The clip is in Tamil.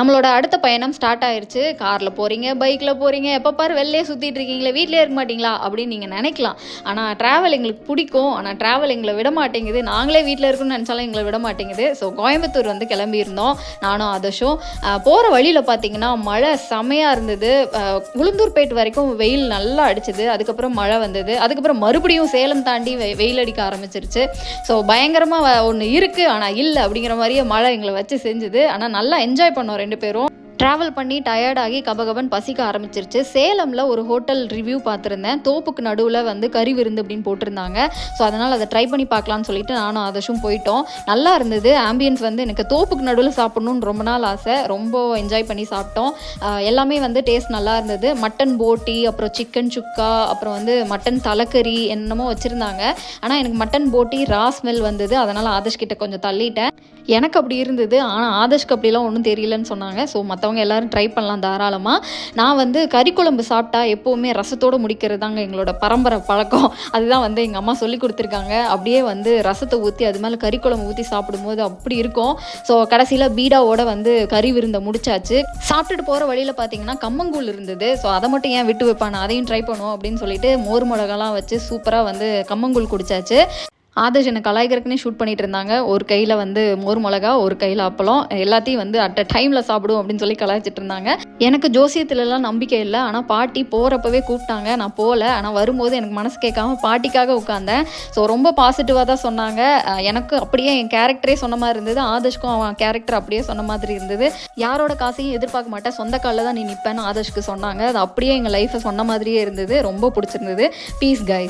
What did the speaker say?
நம்மளோட அடுத்த பயணம் ஸ்டார்ட் ஆயிடுச்சு காரில் போகிறீங்க பைக்கில் போகிறீங்க எப்போ பாரு வெளிலே சுற்றிட்டு இருக்கீங்களே வீட்டிலே இருக்க மாட்டீங்களா அப்படின்னு நீங்கள் நினைக்கலாம். ஆனால் ட்ராவல் எங்களுக்கு பிடிக்கும். ஆனால் ட்ராவல் எங்களை விட மாட்டேங்குது. நாங்களே வீட்டில் இருக்கணும்னு நினச்சாலும் எங்களை விட மாட்டேங்குது. ஸோ கோயம்புத்தூர் வந்து கிளம்பியிருந்தோம். நானும் அதஷும் போகிற வழியில் பார்த்தீங்கன்னா மழை செமையாக இருந்தது. உளுந்தூர்பேட்டு உளுந்தூர்பேட் வரைக்கும் வெயில் நல்லா அடிச்சது. அதுக்கப்புறம் மழை வந்தது. அதுக்கப்புறம் மறுபடியும் சேலம் தாண்டி வெ- வெயில் அடிக்க ஆரம்பிச்சிருச்சு. ஸோ பயங்கரமாக ஒன்று இருக்குது ஆனால் இல்லை அப்படிங்கிற மாதிரியே மழை எங்களை வச்சு செஞ்சுது. ஆனால் நல்லா என்ஜாய் பண்ணோம் ரெண்டு ரெண்டு பேரும் ட்ராவல் பண்ணி டயர்டாகி கபகபன் பசிக்க ஆரம்பிச்சிருச்சு. சேலமில் ஒரு ஹோட்டல் ரிவ்யூ பார்த்துருந்தேன். தோப்புக்கு நடுவில் வந்து கறி விருந்து அப்படின்னு போட்டிருந்தாங்க. ஸோ அதனால் அதை ட்ரை பண்ணி பார்க்கலான்னு சொல்லிட்டு நானும் அதஷும் போயிட்டோம். நல்லா இருந்தது. ஆம்பியன்ஸ் வந்து எனக்கு தோப்புக்கு நடுவில் சாப்பிட்ணுன்னு ரொம்ப நாள் ஆசை. ரொம்ப என்ஜாய் பண்ணி சாப்பிட்டோம். எல்லாமே வந்து டேஸ்ட் நல்லா இருந்தது. மட்டன் போட்டி அப்புறம் சிக்கன் சுக்கா அப்புறம் வந்து மட்டன் தலைக்கறி என்னமோ வச்சுருந்தாங்க. ஆனால் எனக்கு மட்டன் போட்டி ரா ஸ்மெல் வந்தது. அதனால் ஆதர்ஷ் கிட்ட கொஞ்சம் தள்ளிட்டேன். எனக்கு அப்படி இருந்தது ஆனால் ஆதர்ஷ்க்கு அப்படிலாம் ஒன்றும் தெரியலன்னு சொன்னாங்க. ஸோ மற்றவங்க எல்லோரும் ட்ரை பண்ணலாம் தாராளமாக நான் வந்து கறி குழம்பு சாப்பிட்டா எப்போவுமே ரசத்தோடு முடிக்கிறது தாங்க எங்களோட பரம்பரை பழக்கம். அதுதான் வந்து எங்கள் அம்மா சொல்லி கொடுத்துருக்காங்க. அப்படியே வந்து ரசத்தை ஊற்றி அது மேலே கறி குழம்பு ஊற்றி சாப்பிடும்போது அப்படி இருக்கும். ஸோ கடைசியில் பீடாவோட வந்து கறி விருந்தை முடிச்சாச்சு. சாப்பிட்டுட்டு போகிற வழியில் பார்த்தீங்கன்னா கம்மங்கூழ் இருந்தது. ஸோ அதை மட்டும் ஏன் விட்டு வைப்பான்? அதையும் ட்ரை பண்ணுவோம் அப்படின்னு சொல்லிட்டு மோர் மிளகாலாம் வச்சு சூப்பராக வந்து கம்மங்கூழ் குடிச்சாச்சு. ஆதர்ஷ் என்ன கலாய்கறக்குன்னே ஷூட் பண்ணிட்டு இருந்தாங்க. ஒரு கையில் வந்து மோர் மிளகா ஒரு கையில் அப்பளம். எல்லாத்தையும் வந்து அட் அ டைமில் சாப்பிடுவோம் அப்படின்னு சொல்லி கலாய்ச்சிட்டு இருந்தாங்க. எனக்கு ஜோசியத்துலலாம் நம்பிக்கை இல்லை. ஆனால் பாட்டி போகிறப்பவே கூப்பிட்டாங்க. நான் போகல ஆனால் வரும்போது எனக்கு மனசு கேட்காம பாட்டிக்காக உட்காந்தேன் ஸோ ரொம்ப பாசிட்டிவாக தான் சொன்னாங்க. எனக்கு அப்படியே என் கேரக்டரே சொன்ன மாதிரி இருந்தது. ஆதர்ஷ்க்கும் அவன் கேரக்டர் அப்படியே சொன்ன மாதிரி இருந்தது. யாரோட காசையும் எதிர்பார்க்க மாட்டேன். சொந்த காலில் தான் நீ நிற்பேன்னு ஆதர்ஷ்க்கு சொன்னாங்க. அது அப்படியே எங்கள் லைஃப்பை சொன்ன மாதிரியே இருந்தது. ரொம்ப பிடிச்சிருந்தது. Piece guys